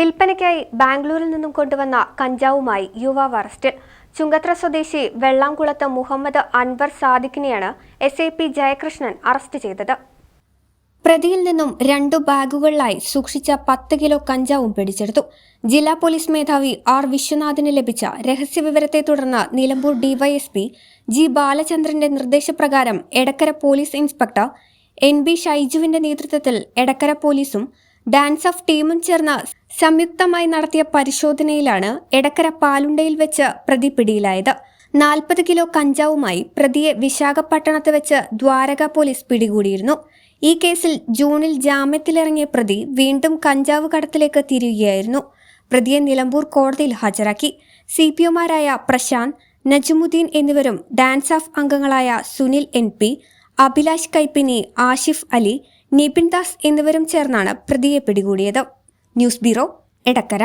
വിൽപ്പനയ്ക്കായി ബാംഗ്ലൂരിൽ നിന്നും കൊണ്ടുവന്ന കഞ്ചാവുമായി യുവാവ് അറസ്റ്റിൽ ചുങ്കത്ര സ്വദേശി വെള്ളാംകുളത്ത് Muhammad Anwar സാദിഖിനെയാണ് S I P Jayakrishnan arrest ചെയ്തത്. പ്രതിയിൽ നിന്നും രണ്ടു ബാഗുകളിലായി സൂക്ഷിച്ച പത്ത് കിലോ കഞ്ചാവും പിടിച്ചെടുത്തു. ജില്ലാ പോലീസ് മേധാവി ആർ വിശ്വനാഥിന് ലഭിച്ച രഹസ്യവിവരത്തെ തുടർന്ന് നിലമ്പൂർ ഡിവൈഎസ്പി ജി ബാലചന്ദ്രന്റെ നിർദ്ദേശപ്രകാരം Edakkara police inspector N B ഷൈജുവിന്റെ നേതൃത്വത്തിൽ എടക്കര പോലീസും ഡാൻസ് ഓഫ് ടീമും ചേർന്ന് സംയുക്തമായി നടത്തിയ പരിശോധനയിലാണ് എടക്കര പാലുണ്ടയിൽ വെച്ച് പ്രതി പിടിയിലായത്. നാൽപ്പത് കിലോ കഞ്ചാവുമായി പ്രതിയെ വിശാഖപട്ടണത്ത് വെച്ച് ദ്വാരക പോലീസ് പിടികൂടിയിരുന്നു. ഈ കേസിൽ ജൂണിൽ ജാമ്യത്തിലിറങ്ങിയ പ്രതി വീണ്ടും കഞ്ചാവ് കടത്തിലേക്ക് തിരിയുകയായിരുന്നു. പ്രതിയെ നിലമ്പൂർ കോടതിയിൽ ഹാജരാക്കി. സി പി ഒമാരായ പ്രശാന്ത് നജമുദ്ദീൻ എന്നിവരും ഡാൻസ് ഓഫ് അംഗങ്ങളായ സുനിൽ എൻ പി അഭിലാഷ് കൈപ്പിനി ആഷിഫ് അലി നിപിൻ ദാസ് എന്നിവരും ചേർന്നാണ് പ്രതിയെ പിടികൂടിയത്. News bureau Edakkara.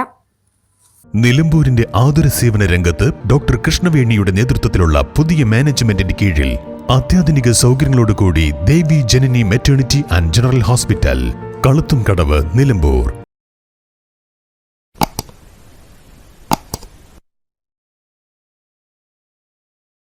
നിലമ്പൂരിന്റെ ആതുര സേവന രംഗത്ത് ഡോക്ടർ കൃഷ്ണവേണിയുടെ നേതൃത്വത്തിലുള്ള പുതിയ മാനേജ്മെന്റിന്റെ കീഴിൽ അത്യാധുനിക സൗകര്യങ്ങളോടുകൂടി Devi Janani maternity and general hospital കളുത്തും Kadavu Nilambur.